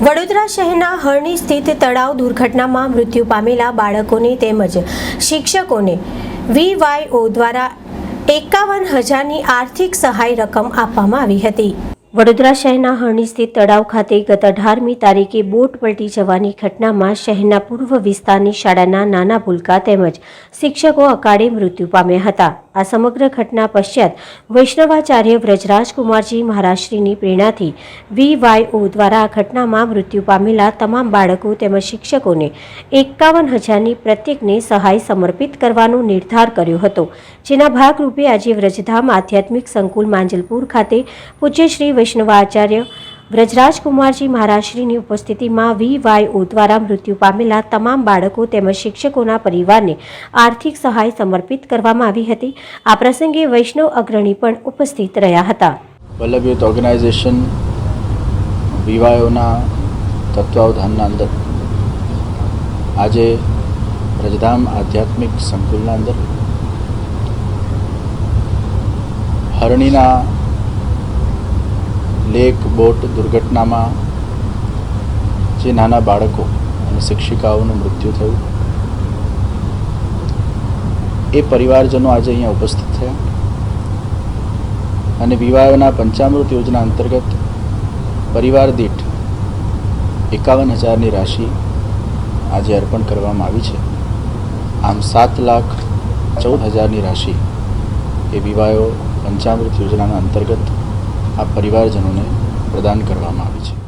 વડોદરા શહેરના હરણી સ્થિત તળાવ દુર્ઘટનામાં મૃત્યુ પામેલા બાળકોને તેમજ શિક્ષકોને વીવાયઓ દ્વારા એકાવન હજારની આર્થિક સહાય રકમ આપવામાં આવી હતી. વડોદરા શહેરના હરણી સ્થિત તળાવ ખાતે ગત અઢારમી તારીખે બોટ પલટી જવાની ઘટનામાં શહેરના પૂર્વ વિસ્તારની શાળાના નાના ભૂલકા તેમજ શિક્ષકો અકાળે મૃત્યુ પામ્યા હતા. આ સમગ્ર ઘટના પશ્ચાત વૈષ્ણવાચાર્ય વ્રજરાજકુમારજી મહારાજશ્રીની પ્રેરણાથી વીવાયઓ દ્વારા આ ઘટનામાં મૃત્યુ પામેલા તમામ બાળકો તેમજ શિક્ષકોને એકાવન હજારની પ્રત્યેકને સહાય સમર્પિત કરવાનો નિર્ધાર કર્યો હતો. જેના ભાગરૂપે આજે વ્રજધામ આધ્યાત્મિક સંકુલ માંજલપુર ખાતે પૂજ્ય શ્રી વૈષ્ણવાચાર્ય વ્રજરાજકુમારજી મહારાજશ્રીની ઉપસ્થિતિમાં વી વાય દ્વારા મૃત્યુ પામેલા તમામ બાળકો તેમજ શિક્ષકોના પરિવારને આર્થિક સહાય સમર્પિત કરવામાં આવી હતી. આ પ્રસંગે વૈષ્ણવ અગ્રણી પણ ઉપસ્થિત રહ્યા હતા. વલ્લભ યુથ ઓર્ગેનાઇઝેશન વિવાયોના તત્વાવધાનના અંદર આજે રજધામ આધ્યાત્મિક સંકુલના અંદર હરણીના લેક બોટ દુર્ઘટનામાં જે નાના બાળકો અને શિક્ષિકાઓનું મૃત્યુ થયું. એ પરિવારજનો આજે અહીંયા ઉપસ્થિત થયા. અને વિવાહના પંચામૃત યોજના અંતર્ગત પરિવાર દીઠ એકાવન હજારની રાશિ આજે અર્પણ કરવામાં આવી છે. આમ સાત લાખ ચૌદ હજારની રાશિ એ વિવાહો પંચામૃત યોજનાના અંતર્ગત આ પરિવારજનોને પ્રદાન કરવામાં આવી છે.